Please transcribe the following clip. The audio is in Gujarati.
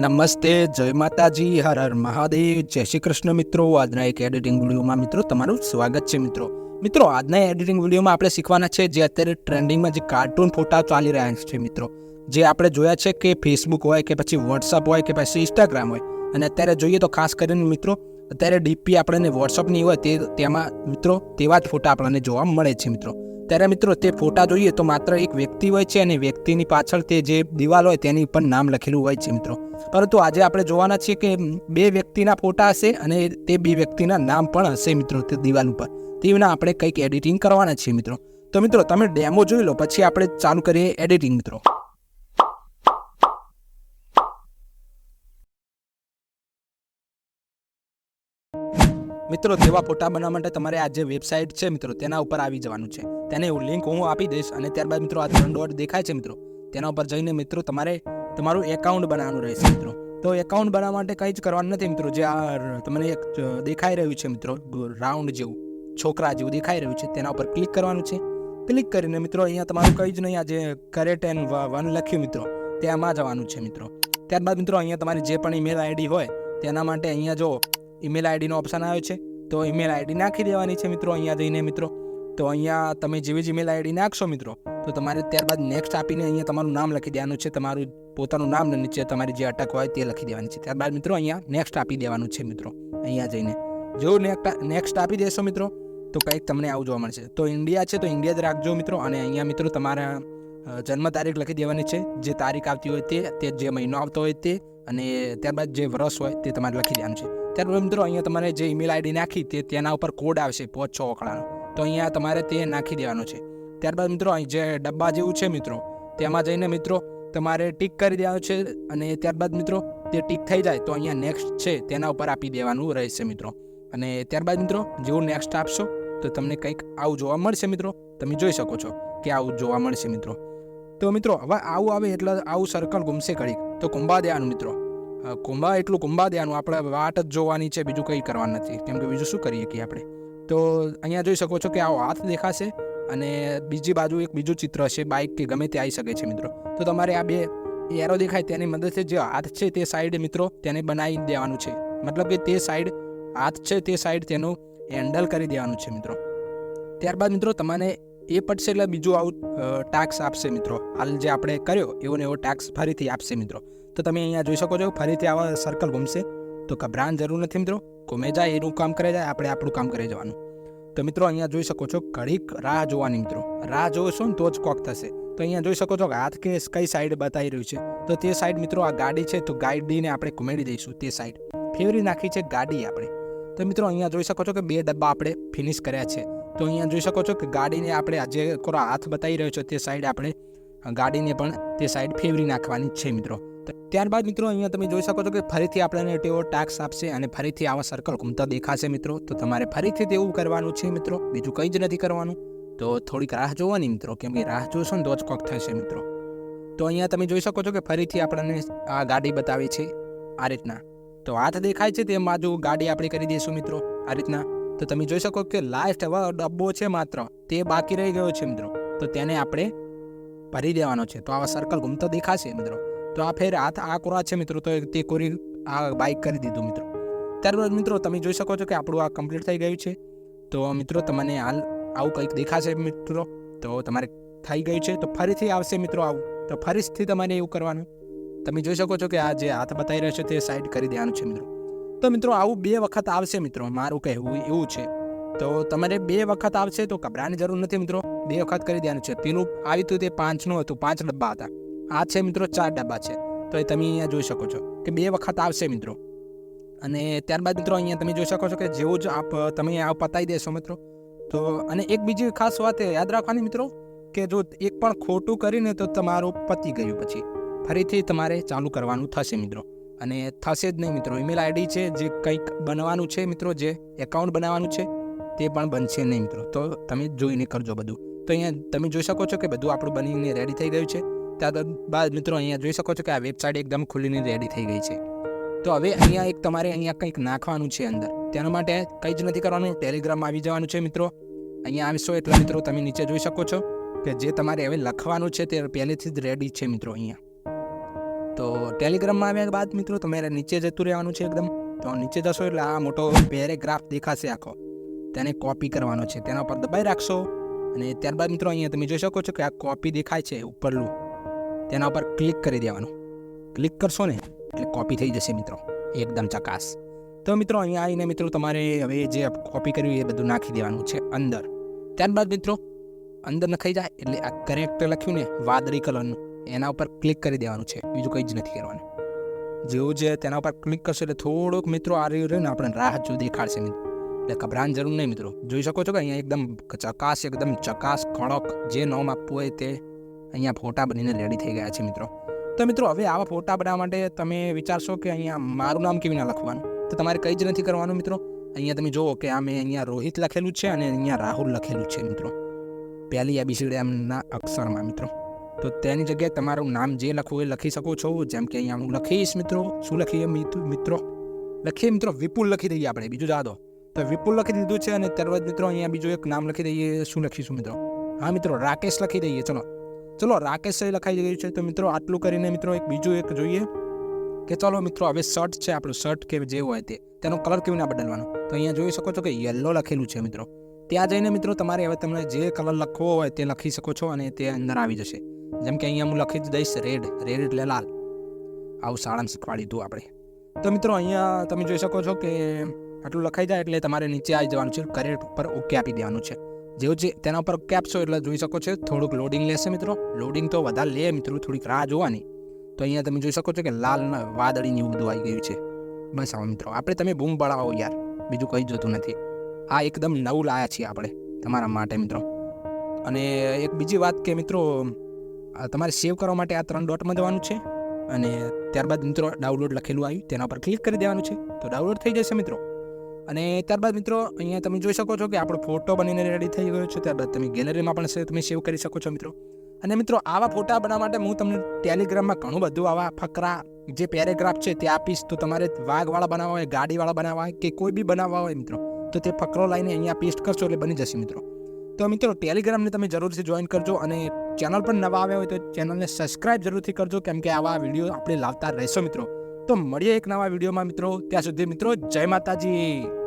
નમસ્તે, જય માતાજી, હર હર મહાદેવ, જય શ્રી કૃષ્ણ મિત્રો, આજના એક એડિટિંગ વિડીયોમાં મિત્રો તમારું સ્વાગત છે મિત્રો. મિત્રો, આજના એડિટિંગ વિડીયોમાં આપણે શીખવાના છે જે અત્યારે ટ્રેન્ડિંગમાં જે કાર્ટૂન ફોટા ચાલી રહ્યા છે મિત્રો. જે આપણે જોયા છે કે ફેસબુક હોય કે પછી વોટ્સઅપ હોય કે પછી ઇન્સ્ટાગ્રામ હોય. અને અત્યારે જોઈએ તો ખાસ કરીને મિત્રો, અત્યારે ડીપી આપણને વોટ્સઅપની હોય તે, તેમાં મિત્રો તેવા જ ફોટા આપણને જોવા મળે છે મિત્રો. ત્યારે મિત્રો તે ફોટા જોઈએ તો માત્ર એક વ્યક્તિ હોય છે અને વ્યક્તિની પાછળ તે જે દિવાલ હોય તેની ઉપર નામ લખેલું હોય છે મિત્રો. પરંતુ આજે આપણે જોવાના છીએ કે બે વ્યક્તિના ફોટા હશે અને તે બે વ્યક્તિના નામ પણ હશે મિત્રો તે દિવાલ ઉપર. તેના આપણે કંઈક એડિટિંગ કરવાના છીએ મિત્રો. તો મિત્રો તમે ડેમો જોઈ લો, પછી આપણે ચાલુ કરીએ એડિટિંગ મિત્રો. મિત્રો, તેવા ફોટા બનાવવા માટે તમારે આ જે વેબસાઇટ છે મિત્રો, તેના ઉપર આવી જવાનું છે. તેને લિંક હું આપી દઈશ અને ત્યારબાદ મિત્રો, આ ત્રણ ડોટ દેખાય છે મિત્રો. તેના ઉપર જઈને મિત્રો, તમારે તમારું એકાઉન્ટ બનાવવાનું રહેશે મિત્રો. તો એકાઉન્ટ બનાવવા માટે કંઈ જ કરવાનું નથી મિત્રો. જે આ તમને એક દેખાઈ રહ્યું છે મિત્રો રાઉન્ડ જેવું, છોકરા જેવું દેખાઈ રહ્યું છે, તેના ઉપર ક્લિક કરવાનું છે. ક્લિક કરીને મિત્રો, અહીંયા તમારું કંઈ જ નહીં, આ જે કરેક્ટ એન્ડ વન લખ્યું મિત્રો તેમાં જવાનું છે મિત્રો. ત્યારબાદ મિત્રો, અહીંયા તમારી જે પણ ઈમેલ આઈડી હોય, તેના માટે અહીંયા જો ઈમેલ આઈડીનો ઓપ્શન આવ્યો છે. તો ઈમેલ આઈડી નાખી દેવાની છે મિત્રો, અહીંયા જઈને મિત્રો. તો અહીંયા તમે જેવી જ ઈમેલ આઈડી નાખશો મિત્રો, તો તમારે ત્યારબાદ નેક્સ્ટ આપીને અહીંયા તમારું નામ લખી દેવાનું છે. તમારું પોતાનું નામ નીચે તમારી જે અટક હોય તે લખી દેવાની છે. ત્યારબાદ મિત્રો અહીંયા નેક્સ્ટ આપી દેવાનું છે મિત્રો, અહીંયા જઈને. જો નેક્સ્ટ આપી દેશો મિત્રો, તો કંઈક તમને આવું જોવા મળશે. તો ઇન્ડિયા છે તો ઇન્ડિયા જ રાખજો મિત્રો, અને અહીંયા મિત્રો તમારા જન્મ તારીખ લખી દેવાની છે. જે તારીખ આવતી હોય તે તે જે મહિનો આવતો હોય તે, અને ત્યારબાદ જે વર્ષ હોય તે તમારે લખી દેવાનું છે. ત્યારબાદ મિત્રો અહીંયા તમારે જે ઈમેલ આઈડી નાખી તે તેના ઉપર કોડ આવશે પાંચ છ ઓકળાનો તો અહીંયા તમારે તે નાખી દેવાનો છે. ત્યારબાદ મિત્રો, અહીં જે ડબ્બા જેવું છે મિત્રો, તેમાં જઈને મિત્રો તમારે ટીક કરી દેવાનું છે અને ત્યારબાદ મિત્રો તે ટીક થઈ જાય તો અહીંયા નેક્સ્ટ છે તેના ઉપર આપી દેવાનું રહેશે મિત્રો. અને ત્યારબાદ મિત્રો, જેવું નેક્સ્ટ આપશો તો તમને કંઈક આવું જોવા મળશે મિત્રો. તમે જોઈ શકો છો કે આવું જોવા મળશે મિત્રો. તો મિત્રો, હવે આવું આવે એટલે આવું સર્કલ ઘૂમશે ઘડીક. તો કુંભા દેવાનું મિત્રો. કુંભા એટલું કુંભા દેવાનું આપણે વાટ જ જોવાની છે, બીજું કંઈ કરવાનું નથી. કેમ કે બીજું શું કરીએ કે આપણે? તો અહીંયા જોઈ શકો છો કે આવો હાથ દેખાશે અને બીજી બાજુ એક બીજું ચિત્ર હશે બાઇક કે ગમે તે આવી શકે છે, મિત્રો. તો તમારે આ બે એરો દેખાય તેની મદદથી જે હાથ છે તે સાઈડ, મિત્રો, તેને બનાવી દેવાનું છે. મતલબ કે તે સાઈડ હાથ છે તે સાઈડ તેનું હેન્ડલ કરી દેવાનું છે, મિત્રો. ત્યારબાદ, મિત્રો તમને એ પડશે એટલે બીજું આવું ટાસ્ક આપશે, મિત્રો. હાલ જે આપણે કર્યો, એવો ને એવો ટાસ્ક ફરીથી આપશે, મિત્રો. તો તમે અહીંયા જોઈ શકો છો, ફરીથી આવા સર્કલ ઘૂમશે તો ગભરાણ જરૂર નથી મિત્રો. ઘૂમે જાય એનું કામ કરે જાય, આપણે આપણું કામ કરી જવાનું. તો મિત્રો અહીંયા જોઈ શકો છો, ઘડીક રાહ જોવાની મિત્રો. રાહ જોશો ને તો જ કોક થશે. તો અહીંયા જોઈ શકો છો કે હાથ કે કઈ સાઈડ બતાવી રહ્યું છે. તો તે સાઈડ મિત્રો આ ગાડી છે, તો ગાડીને આપણે ઘુમેડી દઈશું તે સાઈડ ફેવરી નાખી છે ગાડી આપણે. તો મિત્રો અહીંયા જોઈ શકો છો કે બે ડબ્બા આપણે ફિનિશ કર્યા છે. તો અહીંયા જોઈ શકો છો કે ગાડીને આપણે આજે કોરો હાથ બતાવી રહ્યો છે તે સાઈડ આપણે, ગાડીને પણ તે સાઈડ ફેવરી નાખવાની છે મિત્રો. ત્યારબાદ મિત્રો અહીંયા તમે જોઈ શકો છો કે ફરીથી આપણને તેવો ટાસ્ક આપશે અને ફરીથી આવા સર્કલ ઘૂમતા દેખાશે મિત્રો. તો તમારે ફરીથી તેવું કરવાનું છે મિત્રો. બીજું કંઈ જ નથી કરવાનું. તો થોડીક રાહ જોવાની મિત્રો. કેમ કે રાહ જોશો ને તો જ કોક થશે મિત્રો. તો અહીંયા તમે જોઈ શકો છો કે ફરીથી આપણને આ ગાડી બતાવી છે. આ રીતના. તો હાથ દેખાય છે તે બાજુ ગાડી આપણે કરી દઈશું મિત્રો. આ રીતના. તો તમે જોઈ શકો કે લાસ્ટ હવે ડબ્બો છે માત્ર. તે બાકી રહી ગયો છે મિત્રો. તો તેને આપણે ભરી દેવાનો છે. તો આવા સર્કલ ઘૂમતો દેખાશે મિત્રો. તો આ ફેર હાથ આ કોરા છે મિત્રો, તો તે કોરી આ બાઇક કરી દીધું મિત્રો. ત્યારબાદ મિત્રો, તમે જોઈ શકો છો કે આપણું આ કમ્પ્લીટ થઈ ગયું છે. તો મિત્રો, તમને હાલ આવું કંઈક દેખાશે મિત્રો, તો તમારે થઈ ગયું છે. તો ફરીથી આવશે મિત્રો આવું. તો ફરીથી તમારે એવું કરવાનું. તમે જોઈ શકો છો કે આ જે હાથ બતાવી રહ્યો છે તે સાઈડ કરી દેવાનું છે મિત્રો. તો મિત્રો, આવું બે વખત આવશે મિત્રો, મારું કહેવું એવું છે. તો તમારે બે વખત આવશે તો ગભરાની જરૂર નથી મિત્રો. બે વખત કરી દેવાનું છે. પેલું આવ્યું હતું તે પાંચનું હતું, પાંચ ડબ્બા હતા. આ છે મિત્રો ચાર ડબ્બા છે. તો એ તમે અહીંયા જોઈ શકો છો કે બે વખત આવશે મિત્રો. અને ત્યારબાદ મિત્રો અહીંયા તમે જોઈ શકો છો કે જેવું જ આપ, તમે આ પતાવી દેશો મિત્રો. તો, અને એક બીજી ખાસ વાત યાદ રાખવાની મિત્રો કે જો એક પણ ખોટું કરીને તો તમારું પતી ગયું પછી. ફરીથી તમારે ચાલુ કરવાનું થશે મિત્રો. અને થશે જ નહીં મિત્રો. ઈમેલ આઈડી છે જે કંઈક બનવાનું છે મિત્રો, જે એકાઉન્ટ બનાવવાનું છે, તે પણ બનશે નહીં મિત્રો. તો તમે જોઈને કરજો બધું. તો અહીંયા તમે જોઈ શકો છો કે બધું આપણું બનીને રેડી થઈ ગયું છે. ત્યારબાદ મિત્રો અહીંયા જોઈ શકો છો કે આ વેબસાઇટ એકદમ ખુલીને રેડી થઈ ગઈ છે. તો હવે અહીંયા એક તમારે અહીંયા કંઈક નાખવાનું છે અંદર. તેના માટે કંઈ જ નથી કરવાનું ટેલિગ્રામ આવી જવાનું છે મિત્રો. અહીંયા આવશો એટલે મિત્રો તમે નીચે જોઈ શકો છો કે જે તમારે હવે લખવાનું છે તે પહેલેથી જ રેડી છે મિત્રો અહીંયા. તો તો ટેલિગ્રામમાં આવ્યા બાદ મિત્રો તમારે નીચે જતું રહેવાનું છે એકદમ. તો નીચે જશો એટલે આ મોટો પેરેગ્રાફ દેખાશે આખો. તેને કોપી કરવાનો છે. તેના પર દબાઈ રાખશો. અને ત્યારબાદ મિત્રો અહીંયા તમે જોઈ શકો છો કે આ કોપી દેખાય છે ઉપરલું તેના ઉપર ક્લિક કરી દેવાનું. ક્લિક કરશો ને, એટલે કોપી થઈ જશે મિત્રો. એકદમ ચકાસ. તો મિત્રો, અહીંયા આવીને મિત્રો તમારે હવે જે કોપી કર્યું એ બધું નાખી દેવાનું છે અંદર. ત્યારબાદ મિત્રો, અંદર નખાઈ જાય એટલે આ કરેક્ટ લખ્યું ને, વાદળી કલરનું એના ઉપર ક્લિક કરી દેવાનું છે. બીજું કંઈ જ નથી કરવાનું. જેવું જે તેના ઉપર ક્લિક કરશો એટલે થોડોક મિત્રો આ રહ્યું ને આપણે રાહ જો દેખાડશે મિત્રો. એટલે ગભરાન જરૂર નહીં મિત્રો. જોઈ શકો છો કે અહીંયા એકદમ ચકાસ એકદમ ચકાસ, કડક, જે નોમ આપવું હોય તે અહીંયા ફોટા બનીને રેડી થઈ ગયા છે મિત્રો. તો મિત્રો, હવે આવા ફોટા બનાવવા માટે તમે વિચારશો કે અહીંયા મારું નામ કેવી ના લખવાનું? તો તમારે કંઈ જ નથી કરવાનું મિત્રો. અહીંયા તમે જુઓ કે આ મેં અહીંયા રોહિત લખેલું છે અને અહીંયા રાહુલ લખેલું છે મિત્રો. પહેલી એબીસીડી એમના અક્ષરમાં મિત્રો. તો તેની જગ્યાએ તમારું નામ જે લખવું એ લખી શકો છો. જેમ કે અહીંયા હું લખીશ મિત્રો. શું લખીએ મિત્રો? લખીએ મિત્રો, વિપુલ લખી દઈએ આપણે. બીજું જાદો તો વિપુલ લખી દીધું છે અને ત્યારબાદ મિત્રો અહીંયા બીજું એક નામ લખી દઈએ. શું લખીશું મિત્રો? હા મિત્રો, રાકેશ લખી દઈએ. ચલો. ચલો રાકેશ લખાઈ ગયું છે તો મિત્રો આટલું કરીને મિત્રો એક બીજું એક જોઈએ કે ચલો મિત્રો હવે શર્ટ છે, આપણું શર્ટ કે જે હોય તે, તેનો કલર કેવી ના બદલવાનો? તો અહીંયા જોઈ શકો છો કે યલો લખેલું છે મિત્રો. ત્યાં જઈને મિત્રો તમારે હવે તમને જે કલર લખવો હોય તે લખી શકો છો અને તે અંદર આવી જશે. જેમ કે અહીંયા હું લખી જ દઈશ રેડ રેડ એટલે લાલ. આવું શાળામાં શીખવાડી દીધું આપણે. તો મિત્રો અહીંયા તમે જોઈ શકો છો કે આટલું લખાઈ જાય એટલે તમારે નીચે આવી જવાનું છે કરેટ ઉપર ઓકે આપી દેવાનું છે. જેવું જે તેના ઉપર ઓકે આપશો એટલે જોઈ શકો છો, થોડુંક લોડિંગ લેશે મિત્રો. લોડિંગ તો વધારે લે, મિત્રો, થોડીક રાહ જોવાની. તો અહીંયા તમે જોઈ શકો છો કે લાલ વાદળીની એવું આવી ગયું છે. બસ આવો મિત્રો, આપણે તમે બૂમ પડાવો યાર. બીજું કંઈ જોતું નથી. આ એકદમ નવું લાયા છીએ આપણે, તમારા માટે મિત્રો. અને એક બીજી વાત કે મિત્રો તમારે સેવ કરવા માટે આ ત્રણ ડોટમાં જવાનું છે. અને ત્યારબાદ મિત્રો ડાઉનલોડ લખેલું આવ્યું, તેના પર ક્લિક કરી દેવાનું છે. તો ડાઉનલોડ થઈ જશે મિત્રો. અને ત્યારબાદ મિત્રો, અહીંયા તમે જોઈ શકો છો કે આપણો ફોટો બનીને રેડી થઈ ગયો છે. ત્યારબાદ તમે ગેલેરીમાં પણ તમે સેવ કરી શકો છો મિત્રો. અને મિત્રો, આવા ફોટા બનાવવા માટે હું તમને ટેલિગ્રામમાં ઘણું બધું આવા ફકરા જે પેરેગ્રાફ છે તે આપીશ. તો તમારે વાઘવાળા બનાવવા હોય, ગાડીવાળા બનાવવા હોય કે કોઈ બી બનાવવા હોય મિત્રો, તો તે ફકરો લઈને અહીંયા પેસ્ટ કરશો એટલે બની જશે મિત્રો. તો મિત્રો ટેલિગ્રામને તમે જરૂરથી જોઈન કરજો અને ચેનલ પર નવા આવ્યા હોય તો ચેનલને સબસ્ક્રાઇબ જરૂરથી કરજો. કેમ કે આવા વીડિયો આપણે લાવતા રહેશો મિત્રો. તો મળીએ એક નવા વિડીયોમાં મિત્રો. ત્યાં સુધી મિત્રો, જય માતાજી.